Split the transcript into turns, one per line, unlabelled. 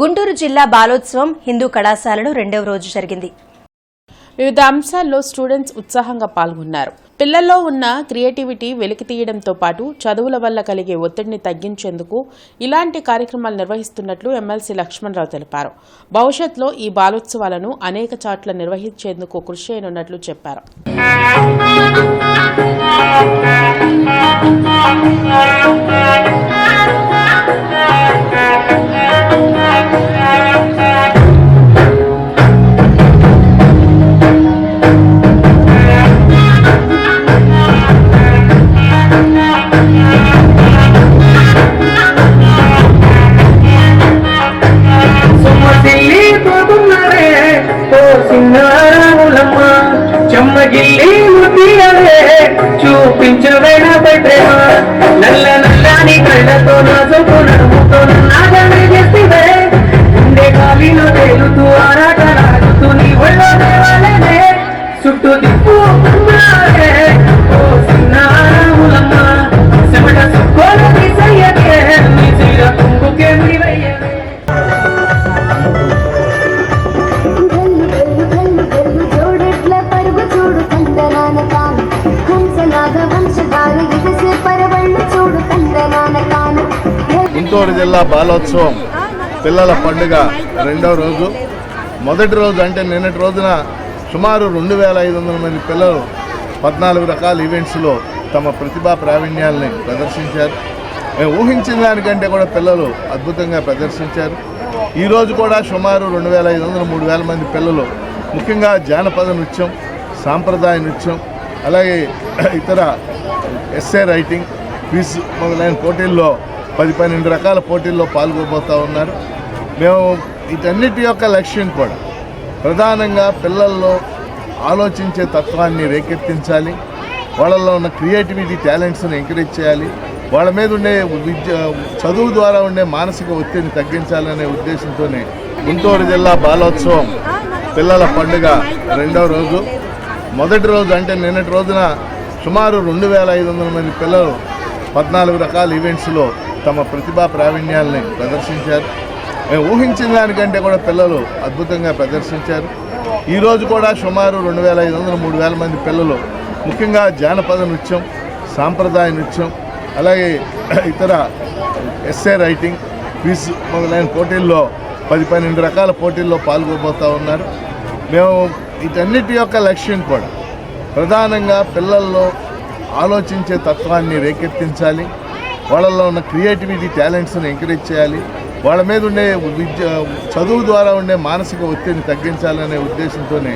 గుంటూరు జిల్లా బాలోత్సవం హిందూ కళాశాలలో రెండవ రోజు జరిగింది.
వివిధ అంశాల్లో స్టూడెంట్స్ ఉత్సాహంగా పాల్గొన్నారు. పిల్లల్లో ఉన్న క్రియేటివిటీ వెలికి తీయడంతో పాటు చదువుల వల్ల కలిగే ఒత్తిడిని తగ్గించేందుకు ఇలాంటి కార్యక్రమాలు నిర్వహిస్తున్నట్లు ఎమ్మెల్సీ లక్ష్మణరావు తెలిపారు. భవిష్యత్తులో ఈ బాలోత్సవాలను అనేక చాట్ల నిర్వహించేందుకు కృషి చేయనున్నట్లు చెప్పారు.
చెమ్మగిల్లి ముద్దియలే చూపించవేణ ప్రేమ నల్ల నల్లని కళ్ళతో నా సొప్పు
చిత్తూరు జిల్లా బాలోత్సవం పిల్లల పండుగ రెండవ రోజు. మొదటి రోజు అంటే నిన్నటి రోజున సుమారు రెండు వేల ఐదు వందల మంది పిల్లలు పద్నాలుగు రకాల ఈవెంట్స్లో తమ ప్రతిభా ప్రావీణ్యాలని ప్రదర్శించారు. ఊహించిన దానికంటే కూడా పిల్లలు అద్భుతంగా ప్రదర్శించారు. ఈరోజు కూడా సుమారు రెండు వేల ఐదు వందల మూడు వేల మంది పిల్లలు ముఖ్యంగా జానపద నృత్యం సాంప్రదాయ నృత్యం అలాగే ఇతర ఎస్ఏ రైటింగ్ క్విజ్ మొదలైన పోటీల్లో పది పన్నెండు రకాల పోటీల్లో పాల్గొబోతూ ఉన్నారు. మేము వీటన్నిటి యొక్క లక్ష్యం కూడా ప్రధానంగా పిల్లల్లో ఆలోచించే తత్వాన్ని రేకెత్తించాలి. వాళ్ళల్లో ఉన్న క్రియేటివిటీ టాలెంట్స్ని ఎంకరేజ్ చేయాలి. వాళ్ళ మీద ఉండే విద్య చదువు ద్వారా ఉండే మానసిక ఒత్తిడిని తగ్గించాలనే ఉద్దేశంతోనే గుంటూరు జిల్లా బాలోత్సవం పిల్లల పండుగ రెండవ రోజు. మొదటి రోజు అంటే నిన్నటి రోజున సుమారు రెండు వేల ఐదు వందల మంది పిల్లలు పద్నాలుగు రకాల ఈవెంట్స్లో తమ ప్రతిభా ప్రావీణ్యాలని ప్రదర్శించారు. మేము ఊహించిన దానికంటే కూడా పిల్లలు అద్భుతంగా ప్రదర్శించారు. ఈరోజు కూడా సుమారు రెండు వేల ఐదు వందల మూడు వేల మంది పిల్లలు ముఖ్యంగా జానపద నృత్యం సాంప్రదాయ నృత్యం అలాగే ఇతర ఎస్ఏ రైటింగ్ క్విజ్ మొదలైన పోటీల్లో పది పన్నెండు రకాల పోటీల్లో పాల్గొబోతూ ఉన్నారు. మేము వీటన్నిటి యొక్క లక్ష్యం కూడా ప్రధానంగా పిల్లల్లో ఆలోచించే తత్వాన్ని రేకెత్తించాలి. వాళ్ళల్లో ఉన్న క్రియేటివిటీ టాలెంట్స్ని ఎంకరేజ్ చేయాలి. వాళ్ళ మీద ఉండే విద్య చదువు ద్వారా ఉండే మానసిక ఒత్తిడిని తగ్గించాలనే ఉద్దేశంతోనే